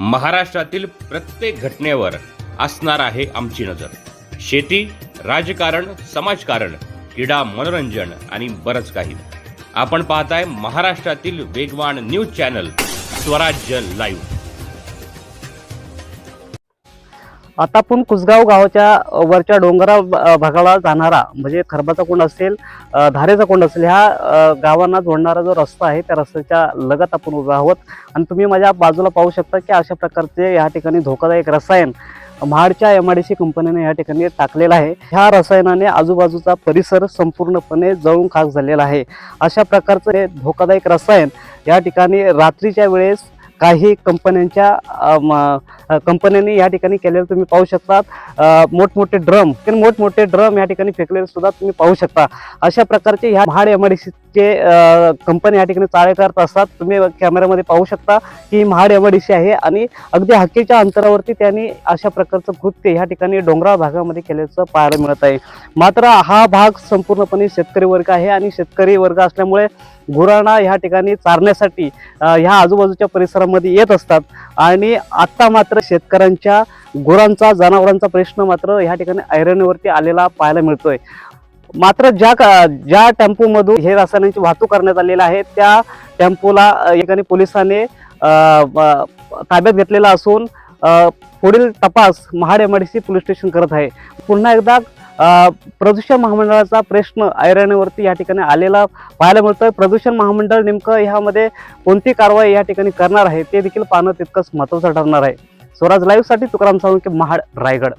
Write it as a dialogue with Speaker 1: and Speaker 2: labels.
Speaker 1: महाराष्ट्रातील प्रत्येक घटनेवर असणार आहे आमची नजर. शेती राजकारण समाजकारण क्रीडा मनोरंजन आणि बरंच काही. आपण पाहताय महाराष्ट्रातील वेगवान न्यूज चॅनल स्वराज्य लाईव्ह.
Speaker 2: आता आपण कुसगाव गावाच्या वरच्या डोंगरा भागाला जाणारा म्हणजे खरबाचा कोंड असेल धारेचा कोंड असेल ह्या गावांना जोडणारा जो रस्ता आहे त्या रस्त्याच्या लगत आपण उभे आहोत. आणि तुम्ही माझ्या बाजूला पाहू शकता की अशा प्रकारचे या ठिकाणी धोकादायक रसायन महाडच्या एम आय डी सी कंपनीने या ठिकाणी टाकलेलं आहे. ह्या रसायनाने आजूबाजूचा परिसर संपूर्णपणे जळून खाक झालेला आहे. अशा प्रकारचं हे धोकादायक रसायन या ठिकाणी रात्रीच्या वेळेस काही कंपन्यांच्या कंपन्यांनी या ठिकाणी केलेलं तुम्ही पाहू शकता मोठमोठे ड्रम. ते मोठमोठे ड्रम या ठिकाणी फेकलेले सुद्धा तुम्ही पाहू शकता. अशा प्रकारचे ह्या महाड एम जे कंपनी या ठिकाणी चाळे करत असतात तुम्ही कॅमेऱ्यामध्ये पाहू शकता की ही महाड एवढीशी आहे आणि अगदी हक्कीच्या अंतरावरती त्यांनी अशा प्रकारचं कृत्य ह्या ठिकाणी डोंगराळ भागामध्ये केल्याचं पाहायला मिळत आहे. मात्र हा भाग संपूर्णपणे शेतकरी वर्ग आहे आणि शेतकरी वर्ग असल्यामुळे गुरांना ह्या ठिकाणी चारण्यासाठी ह्या आजूबाजूच्या परिसरामध्ये येत असतात. आणि आत्ता मात्र शेतकऱ्यांच्या गुरांचा जनावरांचा प्रश्न मात्र ह्या ठिकाणी ऐरणीवरती आलेला पाहायला मिळतोय. मात्र ज्या का- ज्या टेम्पोमधून हे रसायनांची वाहतूक करण्यात आलेली आहे त्या टेम्पोला अ, पोलिसांनी ताब्यात घेतलेला असून पुढील तपास महाड एमआयडीसी पोलीस स्टेशन करत आहे. पुन्हा एकदा प्रदूषण महामंडळाचा प्रश्न ऐरणीवरती या ठिकाणी आलेला पाहायला मिळतोय. प्रदूषण महामंडळ नेमकं ह्यामध्ये कोणती कारवाई या ठिकाणी करणार आहे ते देखील पाहणं तितकंच महत्त्वाचं ठरणार आहे. स्वराज लाईव्हसाठी तुकाराम साळुंके महाड रायगड.